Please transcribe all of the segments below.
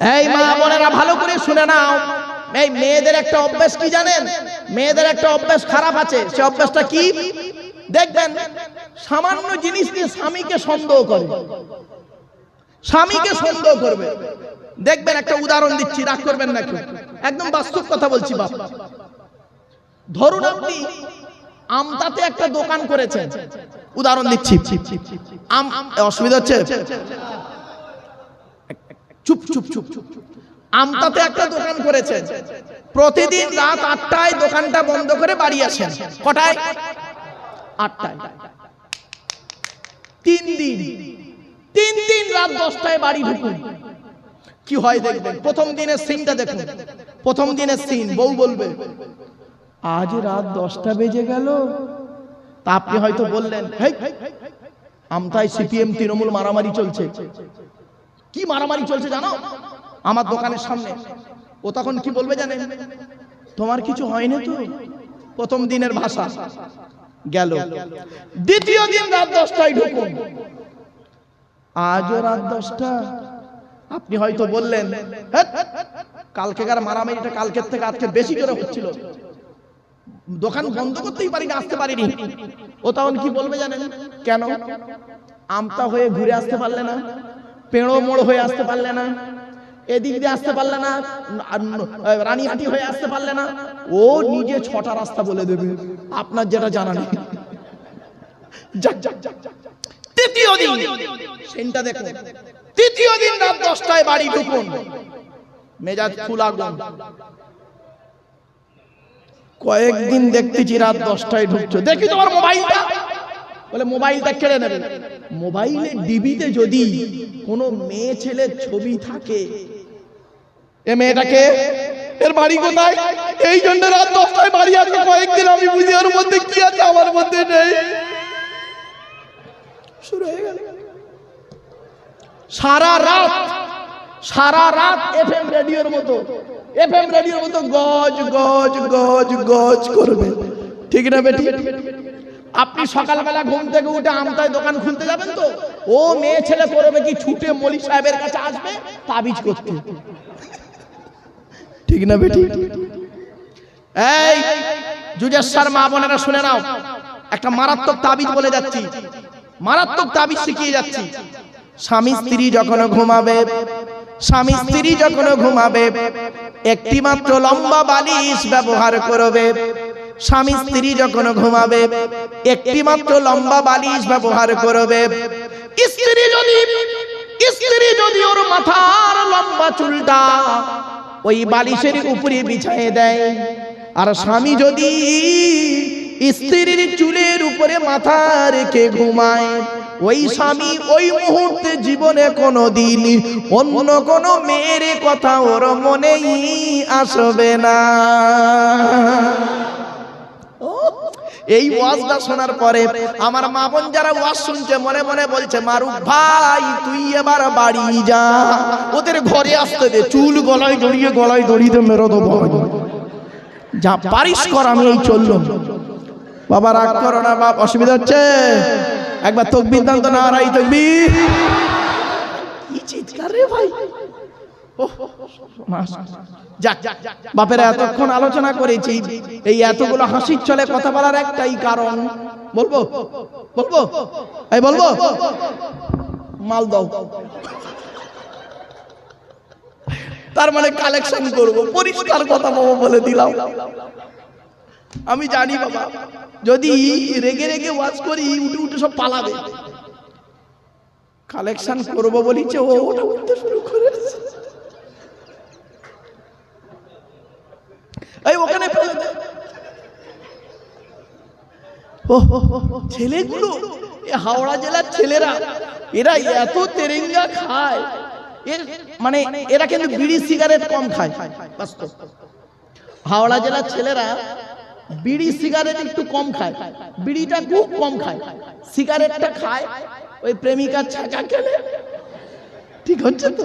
এই মা বোনেরা, ভালো করে শুনে নাও। এই মেয়েদের একটা অভ্যাস কি জানেন? মেয়েদের একটা অভ্যাস খারাপ আছে। সে অভ্যাসটা কি? দেখবেন, সামান্য জিনিস দিয়ে স্বামীকে সন্দেহ করে। স্বামীকে সন্দেহ করবে। দেখবেন, একটা উদাহরণ দিচ্ছি, রাগ করবেন না কেউ একদম বাস্তব কথা বলছি, বাপ। ধরুন আপনি আমতাতে একটা দোকান করেছেন। উদাহরণ দিচ্ছি। অসুবিধা হচ্ছে? চুপ চুপ চুপ। চুপ আমতাতে একটা দোকান করেছেন। প্রতিদিন রাত আটটায় দোকানটা বন্ধ করে বাড়ি আসেন। কটায়? তিন দিন। তিন দিন রাত দশটায় বাড়ি ঢুকুন। কি হয় দেখবেন? প্রথম দিনের সিনটা দেখুন। প্রথম দিনের সিন বউ বলবে, আজ রাত দশটা বেজে গেল। তা আপনি হয়তো বললেন আমতায় সিপিএম তৃণমূল মারামারি চলছে। কি মারামারি চলছে জানো? আমার দোকানের সামনে। ও তখন কি বলবে জানেন? তোমার কিছু হয়নি তো? প্রথম দিনের ভাষা। গেল। দ্বিতীয় দিন রাত দশটায় ঢুকুন। আজও রাত দশটা। আপনি হয়তো বললেন "হেৎ, কালকেকার মারামারিটা কালকের থেকে আজকে বেশি করে হচ্ছিল? দোকান বন্ধ করতেই পারিনি আসতে পারিনি। ও তখন কি বলবে জানেন? কেন? আমতা হয়ে ঘুরে আসতে পারলে না? পেড়ো মোড় হয়ে আসতে পারলে না, এদিক দিয়ে আসতে পারলে না রানীহাটি হয়ে আসতে পারলে না, ও নিজে ছটা রাস্তা বলে দেবে, আপনার যেটা জানা নেই। কয়েকদিন দেখতেছি রাত দশটায় ঢুকছো। দেখি তোমার মোবাইলটা। বলে, মোবাইলটা কেড়ে নেবে। মোবাইলে ডিবিতে যদি কোনো মেয়ে ছেলের ছবি থাকে, এ মেয়েটাকে? এর বাড়ি কোথায়? এই জন্য রাত দশটায় বাড়ি আসবে কয়েকদিন আমি বুঝি ওর মধ্যে কি আছে, আমার মধ্যে নেই। শুরু হয়ে গেল। সারা রাত সারা রাত এফএম রেডিওর মতো, এফএম রেডিওর মতো গজ গজ গজ গজ করবে। ঠিক না বেটি? আপনি সকালবেলা ঘুম থেকে উঠে আমতায় দোকান খুলতে যাবেন তো? ও মেয়ে ছেলে করবে কি ছুটে মলি সাহেবের কাছে আসবে? তাবিজ করতে। ঠিক না বেটি? এই জুজেশ্বর মা বোনেরা শুনে নাও। একটা মারাত্মক তাবিজ বলে যাচ্ছি। মারাত্মক তাবিজ শিখিয়ে যাচ্ছি। স্বামী স্ত্রী যখন ঘুমাবে স্বামী স্ত্রী যখন ঘুমাবে একটি মাত্র লম্বা বালিশ ব্যবহার করবে। স্বামী স্ত্রী যখন ঘুমাবে একটি মাত্র লম্বা বালিশ ব্যবহার করবে। স্ত্রী যদি স্ত্রী যদি ওর মাথার লম্বা চুলটা ওই বালিশের উপরে বিছায়ে দেয়, আর স্বামী যদি স্ত্রীর চুলের উপরে মাথা রেখে ঘুমায়, ওই স্বামী ওই মুহূর্তে জীবনে কোনো দিন অন্য কোনো মেয়ের কথা ওর মনেই আসবে না। এই ওয়াজটা শোনার পরে আমার মা বোন যারা ওয়াজ শুনছে মনে মনে বলছে মারুফ ভাই তুই এবার বাড়ি যা। ওদের ঘরে আসতে দে চুল গলায় জড়িয়ে গলায় জড়িয়ে মেরো দেবো। যা পারিস কর আমি এই চললাম। বাবা রাগ করো না বাপ অসুবিধা হচ্ছে? একবার তকবির দান তো না রাই তকবির। কি চিৎকার রে ভাই? যাক বাপের এতক্ষণ আলোচনা করেছি। এই এতগুলো হাসির চলে কথা বলার একটাই কারণ বলব? বলব? এই বলব? মাল দাও। তার মানে কালেকশন করব পরিষ্কার কথা বাবা বলে দিলাম। আমি জানি বাবা যদি রেগে রেগে ওয়াজ করি উঠে উঠে সব পালাবে। কালেকশন করব বলিছে ও ওটা উঠতে শুরু করেছে এই ওখানে ফেলে দে ছেলেগুলো হাওড়া জেলার ছেলেরা, এরা এত তেরেঙ্গা খায়। এর মানে এরা কিন্তু বিড়ি সিগারেট কম খায়। হাওড়া জেলার ছেলেরা বিড়ি সিগারেট একটু কম খায়। বিড়িটা খুব কম খায়। সিগারেটটা খায়, ওই প্রেমিকার ছাকা খেলে। ঠিক হচ্ছে তো?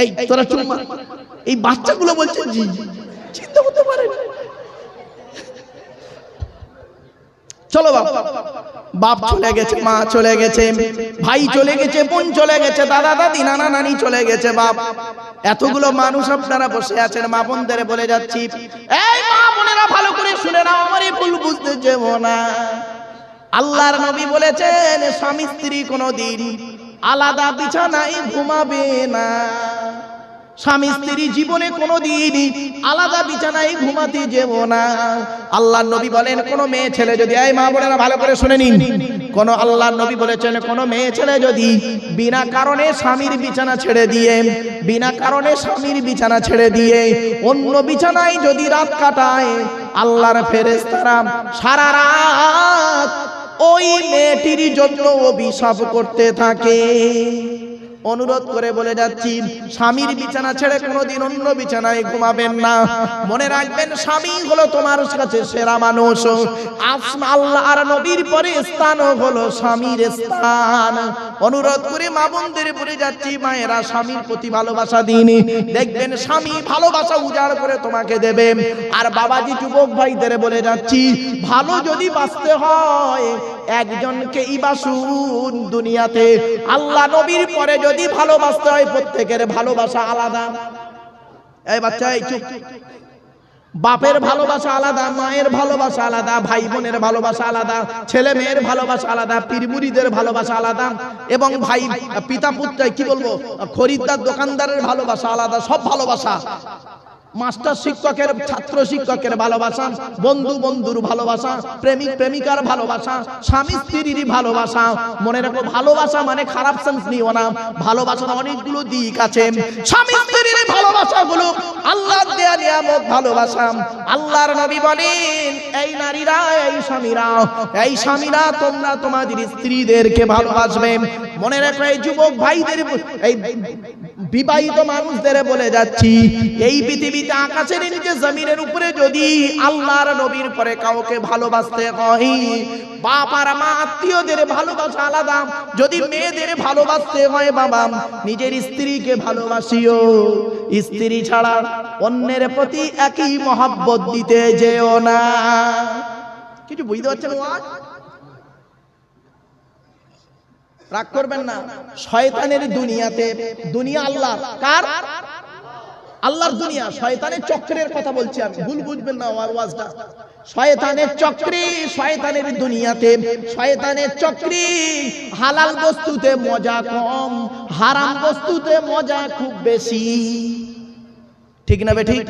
এই, তোরা চুম্মা এই বাচ্চাগুলো বলছে, জি চিন্তা করতে পারে চলো বাপ। বাপ চলে গেছে, মা চলে গেছে, ভাই চলে গেছে, বোন চলে গেছে, দাদা, দাদি, নানা, নানি চলে গেছে, বাপ। এতগুলো মানুষ আপনারা বসে আছেন, মা বোনদের বলে যাচ্ছি। এই মা বোনেরা ভালো করে শুনে নাও, আমার ভুল বুঝতে যেও না। আল্লাহর নবী বলেছেন, স্বামী স্ত্রী কোনোদিন আলাদা বিছানায় ঘুমাবে না। স্বামী স্ত্রী জীবনে কোনোদিন আলাদা বিছানায় ঘুমাতে যেব না। আল্লাহ নবী বলেন, কোনো মেয়ে ছেলে যদি, এই মা বোনেরা ভালো করে শুনে নিন। কোন আল্লাহ নবী বলেছেন, কোন মেয়ে ছেলে যদি বিনা কারণে স্বামীর বিছানা ছেড়ে দিয়ে, বিনা কারণে স্বামীর বিছানা ছেড়ে দিয়ে অন্য বিছানায় যদি রাত কাটায়, আল্লাহর ফেরেশতারা সারা রাত ওই মেয়েটির জন্য অভিশাপ করতে থাকে। অনুরোধ করে বলে যাচ্ছি, স্বামীর বিছানা ছেড়ে কোনোদিন অন্য বিছানায় ঘুমাবেন না। মনে রাখবেন, স্বামী হলো তোমার কাছে সেরা মানুষ। আল্লাহ আর নবীর পরে স্থান হলো স্বামীর স্থান। অনুরোধ করে মা বোনদের বলে যাচ্ছি, মায়েরা স্বামীর প্রতি ভালোবাসা দিন। দেখবেন, স্বামী ভালোবাসা উজাড় করে তোমাকে দেবে। আর বাবাজি, যুবক ভাইদের বলে যাচ্ছি, ভালো যদি বাঁচতে হয় একজনকেই বাসুন দুনিয়াতে। আল্লাহ নবীর পরে যদি ভালোবাসতে হয়, প্রত্যেকের ভালোবাসা আলাদা। এই বাচ্চা, এই চুপ। বাপের ভালোবাসা আলাদা, মায়ের ভালোবাসা আলাদা, ভাই বোনের ভালোবাসা আলাদা, ছেলে মেয়ের ভালোবাসা আলাদা পীরমুড়িদের ভালোবাসা আলাদা, এবং ভাই, পিতা পুত্র কি বলব, খরিদ্দার, দোকানদারের ভালোবাসা আলাদা, সব ভালোবাসা। মাস্টার শিক্ষকের, ছাত্র শিক্ষকের ভালোবাসা, বন্ধু বন্ধুর ভালোবাসা, প্রেমিক প্রেমিকার ভালোবাসা, স্বামী স্ত্রীর ভালোবাসা। মনে রাখো, ভালোবাসা মানে খারাপ সেন্স নিও না। ভালোবাসার অনেকগুলো দিক আছে। স্বামী স্ত্রীর ভালোবাসা গুলো আল্লাহ দেয়া নিয়ামত ভালোবাসা। আল্লাহর নবী বলেন, এই নারীরা, এই স্বামীরা এই স্বামীরা তোমরা তোমাদের স্ত্রীদেরকে ভালোবাসবে। মনে রাখো, এই যুবক ভাইদের, এই বিবাহিত মানুষদের বলে যাচ্ছি, এই পৃথিবীতে আকাশের নিচে জমিনের উপরে যদি আল্লাহর নবীর পরে কাউকে ভালোবাসতে হয়, বাপ আর মা আত্মীয়দের ভালোবাসা আলাদা। যদি মেয়েদের ভালোবাসতে হয়, বাবা, নিজের স্ত্রীকে ভালোবাসিও। স্ত্রী ছাড়া অন্যের প্রতি একই মহাব্বত দিতে যেও না। কিছু বুঝতে পারছেন ওয়াজ রাগ করবেন না। শয়তানের দুনিয়াতে দুনিয়া আল্লাহ কার? আল্লাহর দুনিয়া। শয়তানের চক্রের কথা বলছি আমি। ভুল বুঝবেন না আমার ওয়াজটা। শয়তানের চক্রে, শয়তানের দুনিয়াতে, শয়তানের চক্রে হালাল বস্তুতে মজা কম, হারাম বস্তুতে মজা খুব বেশি। ঠিক না বে ঠিক?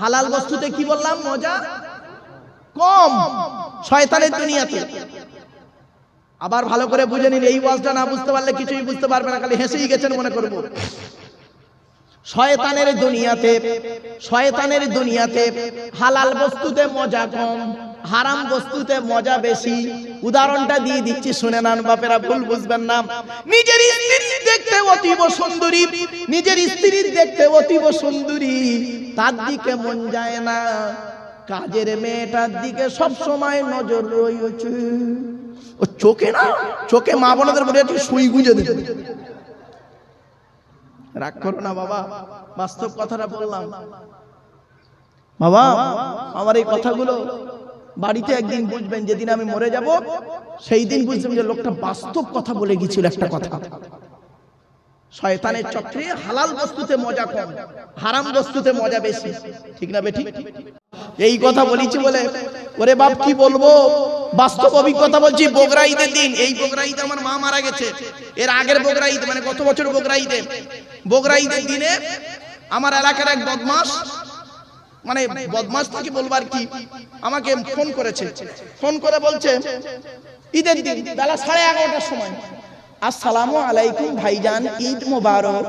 হালাল বস্তুতে কি বললাম? মজা কম। শয়তানের দুনিয়াতে। আবার ভালো করে বুঝে নিন, এই ওয়াজটা না বুঝতে পারলে কিছুই বুঝতে পারবে না, খালি হেসেই গেছেন মনে করব। শয়তানের দুনিয়াতে শয়তানের দুনিয়াতে হালাল বস্তুতে মজা কম, হারাম বস্তুতে মজা বেশি। উদাহরণটা দিয়ে দিচ্ছি, শুনে নান বাপেরা, ভুল বুঝবেন না। নিজের স্ত্রী দেখতে অতীব সুন্দরী, নিজের স্ত্রী দেখতে অতীব সুন্দরী, তার দিকে মন যায় না। কাজের মেয়েটার দিকে সব সময় নজর রয়েছে। ও চোখে না? চোখে মা বোনদের মনে সুই গুঁজে রাগ করো না বাবা, বাস্তব কথাটা বললাম। বাবা, আমার এই কথাগুলো বাড়িতে একদিন বুঝবেন, যেদিন আমি মরে যাব, সেই দিন বুঝবেন যে লোকটা বাস্তব কথা বলে গেছিল একটা কথা। শয়তানের চক্রে হালাল বস্তুতে মজা কম, হারাম বস্তুতে মজা বেশি। ঠিক না বেঠিক? এই কথা বলেছি বলে, ওরে বাপ, কি বলব? বাস্তব অভিজ্ঞতা বলছি বগরা ঈদের দিন। এই বগরা ঈদে আমার মা মারা গেছে। এর আগের বগরা ঈদ মানে গত বছর বগরা ঈদে বগরা ঈদের দিনে আমার এলাকার এক বদমাস মানে বদমাস থেকে বলবার কি, আমাকে ফোন করেছে। ফোন করে বলছে, ঈদের দিন, বেলা সাড়ে এগারোটার সময় আসসালামু আলাইকুম ভাইজান, ঈদ মোবারক।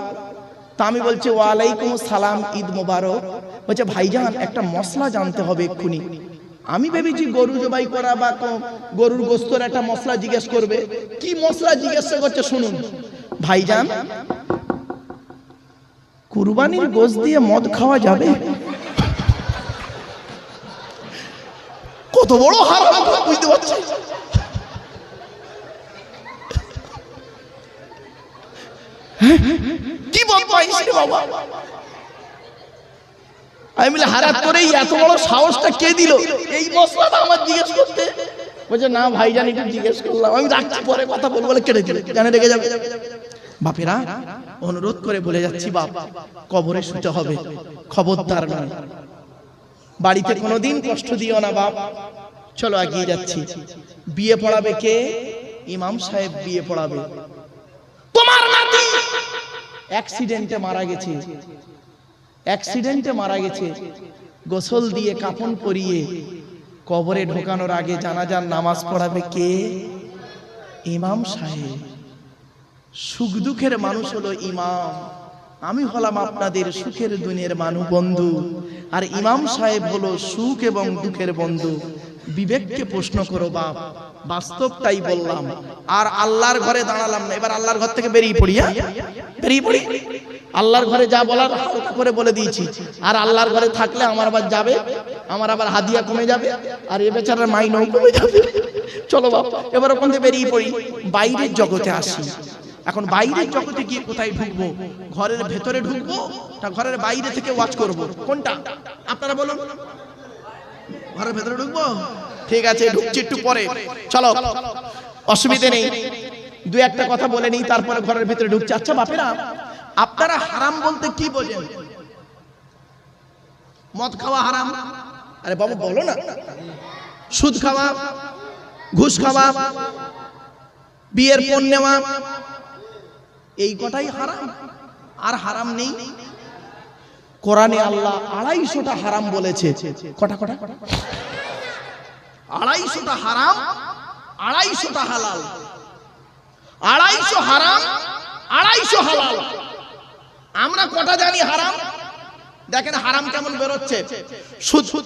তা আমি বলছি, ওয়ালাইকুম সালাম ঈদ মোবারক। বলছে, ভাইজান, একটা মশলা জানতে হবে এক্ষুনি। আমি ভেবেছি গরু জবাই করা বা গরুর গোস্তর একটা মশলা জিজ্ঞেস করবে। কি মশলা জিজ্ঞেস করছে শুনুন। ভাইজান, কুরবানির গোশ দিয়ে মদ খাওয়া যাবে? কত বড় হার বুঝতে পারছি কি বদমাইশ রে বাবা? আমি বলে, হারাত করে এত বড় সাহসটা কে দিল? এই মশলাটা আমার জিজ্ঞেস করতে। বলছে, না ভাইজান একটু জিজ্ঞেস করলাম। আমি রাখছি, পরে কথা বলব, বলে কেটে দিলে। জানে, রেগে যাবে। বাপেরা, অনুরোধ করে বলে যাচ্ছি, বাপ, কবরে শুতে হবে। খবরদার নয়। বাড়িতে কোনোদিন কষ্ট দিও না, বাপ। চলো, এগিয়ে যাচ্ছি। বিয়ে পড়াবে কে? ইমাম সাহেব বিয়ে পড়াবে। অ্যাক্সিডেন্টে মারা গেছে। অ্যাক্সিডেন্টে মারা গেছে। গোসল দিয়ে কাফন পরিয়ে কবরে ঢোকানোর আগে জানাজার নামাজ পড়াবে কে? ইমাম সাহেব। সুখ দুঃখের মানুষ হলো ইমাম। আমি হলাম আপনাদের সুখের দুনিয়ার মানু বন্ধু। আর ইমাম সাহেব হলো সুখ এবং দুঃখের বন্ধু। বিবেককে প্রশ্ন করো বাপ বাস্তবটাই বললাম। আর আল্লাহর ঘরে দাঁড়ালাম না। এবার আল্লাহর ঘর থেকে বেরিয়ে পড়ি হ্যাঁ? বেরিয়ে পড়ি? আল্লাহর ঘরে যা বলার হালকা করে বলে দিয়েছি। আর আল্লাহর ঘরে থাকলে আমার আবার যাবে, আমার আবার হাদিয়া কমে যাবে, আর এ বেচারার মাইনও কমে যাবে। চলো বাপ, এবার ওখান থেকে বেরিয়ে পড়ি। বাইরের জগতে আসি। এখন বাইরের জগতে গিয়ে কোথায় ঢুকবো? ঘরের ভেতরে ঢুকবো না ঘরের বাইরে থেকে ওয়াচ করব? কোনটা? আপনারা বলুন। ঘরের ভেতরে ঢুকবো? ঠিক আছে ঢুকছি একটু পরে। চলো অসুবিধে নেই। দু একটা কথা বলে নিই তারপরে ঘরের ভিতরে ঢুকছে। আচ্ছা বাপেরা আপনারা হারাম বলতে কি বোঝেন? মদ খাওয়া হারাম? আরে বাবু বলো না। সুদ খাওয়া ঘুষ খাওয়া বিয়ের পণ নেওয়া এই কটাই হারাম? আর হারাম নেই? কোরআনে আল্লাহ আড়াইশোটা হারাম বলেছে। কটা কটা? আড়াইশোটা হারাম, আড়াইশোটা হালাল। আড়াইশো হারাম, আড়াইশো হালাল। আমরা কটা জানি হারাম? দেখেন হারাম কেমন বেরোচ্ছে।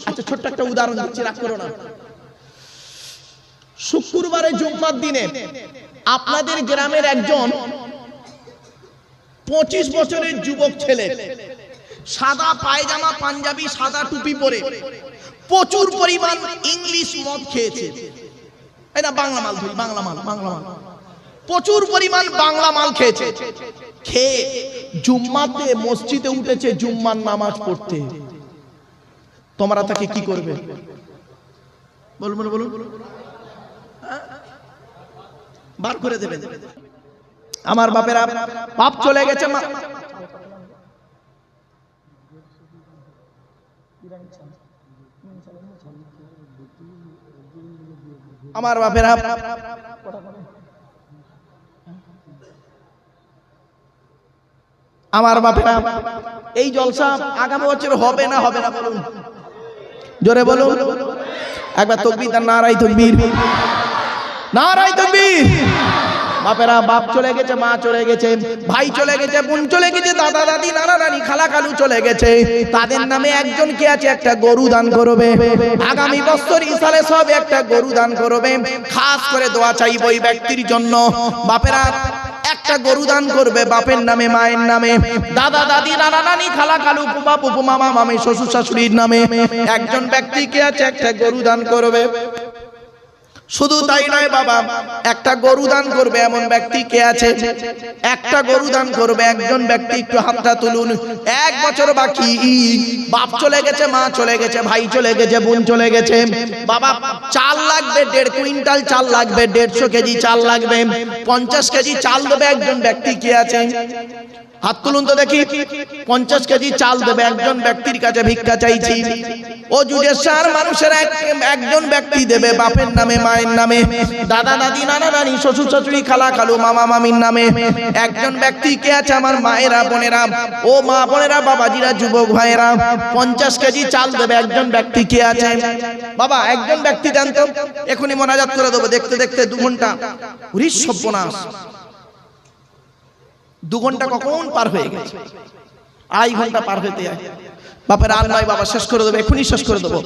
আচ্ছা ছোট্ট একটা উদাহরণ দিচ্ছি, রাগ করো না। শুক্রবারে, জুম্মার দিনে আপনাদের গ্রামের একজন পঁচিশ বছরের যুবক ছেলে, সাদা পায়জামা, পাঞ্জাবি, সাদা টুপি পরে প্রচুর পরিমাণ ইংলিশ মদ খেয়েছে। না, বাংলা মাল ধরি, বাংলা মাল বাংলা মাল। প্রচুর পরিমাণ বাংলা মাল খেয়েছে। খেয়ে জুম্মাতে মসজিদে উঠেছে, জুম্মার নামাজ পড়তে। তোমরা তাকে কি করবে? বলুন বলুন বলুন। হ্যাঁ? বার করে দেবে আমার বাপেরা, বাপ চলে গেছে, মা আমার বাপেরা আমার বাপেরা এই জলসা আগামী বছর হবে না হবে না বলুন। জোরে বলুন। একবার তকবির তার নারাই তকবির। নারাই তকবির। বাপেরা, বাপ চলে গেছে, মা চলে গেছে, ভাই চলে গেছে, বোন চলে গেছে, দাদা, দাদি, নানা, নানি, খালা, খালু চলে গেছে। তাদের নামে একজন কে আছে? একটা গরু দান করবে। আগামী বছর ইসালে সব একটা গরু দান করবে। খাস করে দোয়া চাইব ওই ব্যক্তির জন্য। বাপেরা, একটা গরু দান করবে বাপের নামে, মায়ের নামে। দাদা, দাদি, নানা, নানি, খালা, খালু পুপা পুপু মামা মামি, শ্বশুর শাশুড়ির নামে। একজন ব্যক্তি কে আছে? একটা গরু দান করবে। শুধু তাই নয় বাবা একটা গরু দান করবে এমন ব্যক্তি কে আছে? একটা গরু দান করবে একজন ব্যক্তি একটু হাতটা তুলুন। এক বছর বাকি বাপ চলে গেছে মা চলে গেছে ভাই চলে গেছে বোন চলে গেছে। বাবা চাল লাগবে দেড় কুইন্টাল চাল লাগবে দেড়শো কেজি চাল লাগবে। পঞ্চাশ কেজি চাল দেবে একজন ব্যক্তি কে আছে? হাত তুলুন তো দেখি। পঞ্চাশ কেজি চাল দেবে একজন ব্যক্তির কাছে ভিক্ষা চাইছি। ও জুজেসার মানুষের এক একজন ব্যক্তি দেবে বাপের নামে, মায়ের নামে। দাদা, দাদি, নানা, নানি, শ্বশুর, শাশুড়ি, খালা খালু মামা, মামির নামে। একজন ব্যক্তি কে আছে আমার মায়েরা, বোনেরা? ও মা, বোনেরা, বাবাজিরা, যুবক ভাইয়েরা। পঞ্চাশ কেজি চাল দেবে একজন ব্যক্তি কে আছে? বাবা, একজন ব্যক্তি দেন তো। এখনই মোনাজাত করে দেবো। দেখতে দেখতে দু ঘণ্টা। উরিশ সব্যনাশ দু ঘণ্টা কখন পার হয়ে গেছে? আড়াই ঘণ্টা পার হইতে যায় বাপের আর নয় বাবা শেষ করে দেবো এখনই শেষ করে দেবো।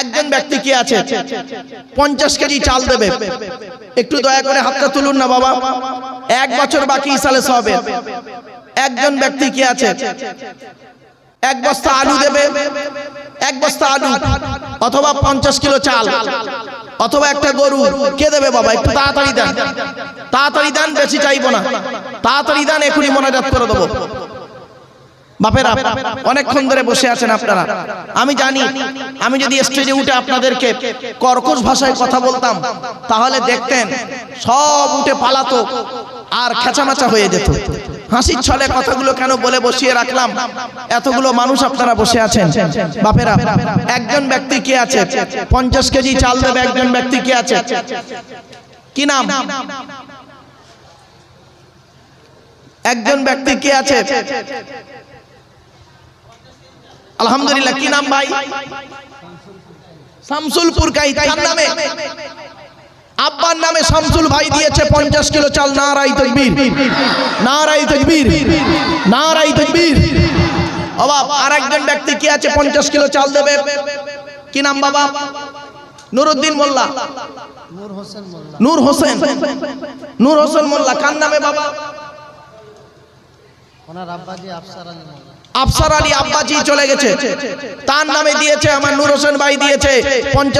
একজন ব্যক্তি কি আছে? পঞ্চাশ কেজি চাল দেবে। একটু দয়া করে হাতটা তুলুন না বাবা। এক বছর বাকি সালে হবে একজন ব্যক্তি কি আছে? এক বস্তা আলু দেবে। এক বস্তা আলু। অথবা পঞ্চাশ কিলো চাল। অথবা একটা গরু, কে দেবে বাবা? একটু তাড়াতাড়ি দেন। তাড়াতাড়ি দেন, বেশি চাইব না। তাড়াতাড়ি দেন, এখনই মনাজাত করে দেবো। বাপেরা অনেকক্ষণ ধরে বসে আছেন আপনারা। আমি জানি আমি যদি স্টেজে উঠে আপনাদেরকে কর্কশ ভাষায় কথা বলতাম তাহলে দেখতেন সব উঠে পালাতো আর খেচামাচা হয়ে যেত। হাসির ছলে কথাগুলো কেন বলে বসিয়ে রাখলাম? এতগুলো মানুষ আপনারা বসে আছেন। বাপেরা একজন ব্যক্তি কে আছে? পঞ্চাশ কেজি চাল দেবে একজন ব্যক্তি কে আছে? কি নাম? একজন ব্যক্তি কে আছে? আলহামদুলিল্লাহ, কি নাম ভাই? শামসুলপুর কাই, কার নামে? আব্বার নামে শামসুল ভাই দিয়েছে পঞ্চাশ কিলো চাল, নারাই তকবীর। নারাই তকবীর। নারাই তকবীর। অবাব আর একজন ব্যক্তি কি আছে, পঞ্চাশ কিলো চাল দেবে? কি নাম বাবা? নুরুদ্দিন মোল্লা। নূর হোসেন। নূর হোসেন মোল্লা, কার নামে বাবা? ওনার আব্বাজি আফসার আলী আফসার আলী আব্বাজি চলে গেছে। তার নামে দিয়েছে আমার নূর হোসেন ভাই দিয়েছে। পঞ্চাশ